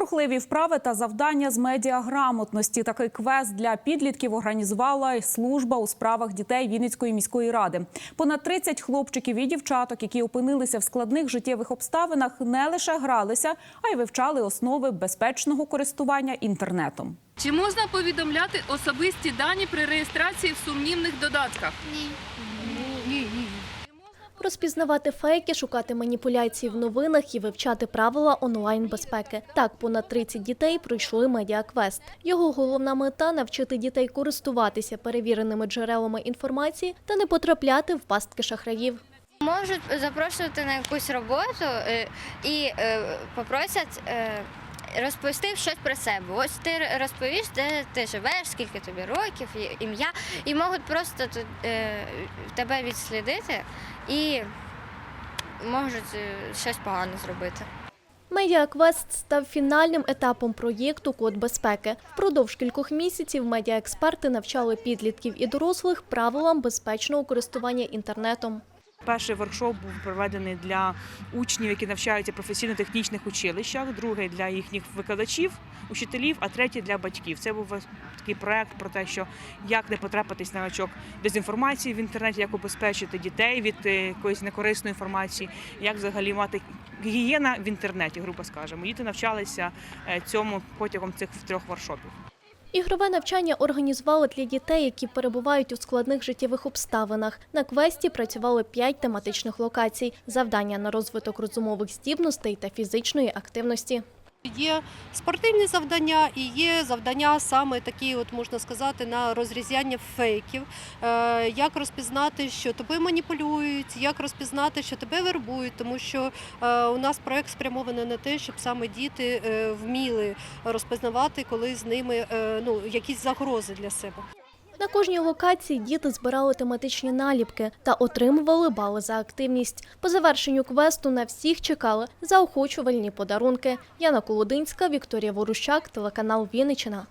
Рухливі вправи та завдання з медіаграмотності. Такий квест для підлітків організувала й служба у справах дітей Вінницької міської ради. Понад 30 хлопчиків і дівчаток, які опинилися в складних життєвих обставинах, не лише гралися, а й вивчали основи безпечного користування інтернетом. Чи можна повідомляти особисті дані при реєстрації в сумнівних додатках? Розпізнавати фейки, шукати маніпуляції в новинах і вивчати правила онлайн безпеки. Так, понад 30 дітей пройшли медіаквест. Його головна мета навчити дітей користуватися перевіреними джерелами інформації та не потрапляти в пастки шахраїв. Можуть запрошувати на якусь роботу е, і е, попросять е, розповісти щось про себе. Ось ти розповіш, де ти живеш, скільки тобі років, ім'я, і можуть просто тут, е, тебе відслідити і можуть е, щось погане зробити. Медіаквест став фінальним етапом проєкту Код безпеки. Впродовж кількох місяців медіаексперти навчали підлітків і дорослих правилам безпечного користування інтернетом. Перший воркшоп був проведений для учнів, які навчаються в професійно-технічних училищах, другий для їхніх викладачів, учителів, а третій для батьків. Це був такий проект про те, що як не потрапитись на гачок дезінформації в інтернеті, як убезпечити дітей від е, якоїсь некорисної інформації, як взагалі мати гігієна в інтернеті, грубо скажемо. Діти навчалися е, цьому протягом цих трьох воркшопів. Ігрове навчання організували для дітей, які перебувають у складних життєвих обставинах. На квесті працювали п'ять тематичних локацій: завдання на розвиток розумових здібностей та фізичної активності. Є спортивні завдання і є завдання саме такі, от можна сказати, на розрізяння фейків. Е, Як розпізнати, що тобою маніпулюють, як розпізнати, що тебе вербують, тому що е, у нас проект спрямований на те, щоб саме діти е, вміли розпізнавати, коли з ними ну, якісь загрози для себе. На кожній локації діти збирали тематичні наліпки та отримували бали за активність. По завершенню квесту на всіх чекали заохочувальні подарунки. Яна Колодинська, Вікторія Ворущак, телеканал Вінниччина.